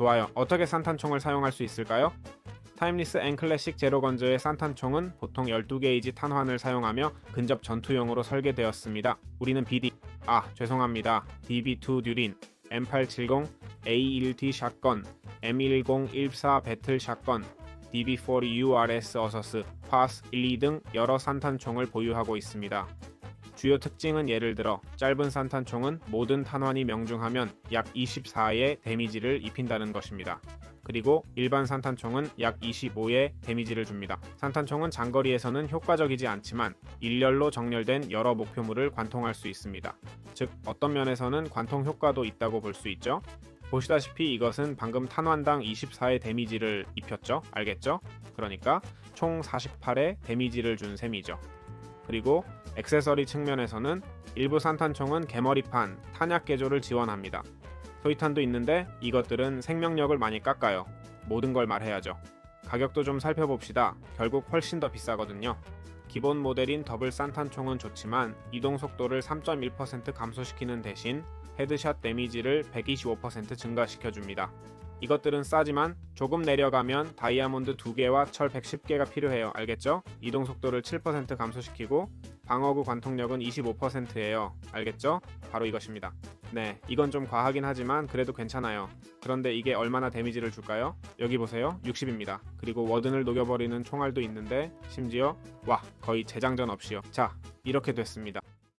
좋아요. 어떻게 산탄총을 사용할 수 있을까요? 타임리스 앤 클래식 제로 건조의 산탄총은 보통 12게이지 탄환을 사용하며 근접 전투용으로 설계되었습니다. 우리는 BD 아 죄송합니다. DB2 듀린, M870, A1D 샷건, M1014 배틀 샷건, DB40 URS 어서스, 파스 1, 2등 여러 산탄총을 보유하고 있습니다. 주요 특징은 예를 들어 짧은 산탄총은 모든 탄환이 명중하면 약 24의 데미지를 입힌다는 것입니다. 그리고 일반 산탄총은 약 25의 데미지를 줍니다. 산탄총은 장거리에서는 효과적이지 않지만 일렬로 정렬된 여러 목표물을 관통할 수 있습니다. 즉 어떤 면에서는 관통 효과도 있다고 볼 수 있죠. 보시다시피 이것은 방금 탄환당 24의 데미지를 입혔죠. 알겠죠? 그러니까 총 48의 데미지를 준 셈이죠. 그리고 액세서리 측면에서는 일부 산탄총은 개머리판, 탄약 개조를 지원합니다. 소위탄도 있는데 이것들은 생명력을 많이 깎아요. 모든 걸 말해야죠. 가격도 좀 살펴봅시다. 결국 훨씬 더 비싸거든요. 기본 모델인 더블 산탄총은 좋지만 이동 속도를 3.1% 감소시키는 대신 헤드샷 데미지를 125% 증가시켜줍니다. 이것들은 싸지만 조금 내려가면 다이아몬드 2개와 철 110개가 필요해요. 알겠죠? 이동 속도를 7% 감소시키고 방어구 관통력은 25%예요. 알겠죠? 바로 이것입니다. 네, 이건 좀 과하긴 하지만 그래도 괜찮아요. 그런데 이게 얼마나 데미지를 줄까요? 여기 보세요. 60입니다. 그리고 워든을 녹여버리는 총알도 있는데 심지어 와, 거의 재장전 없이요. 자, 이렇게 됐습니다.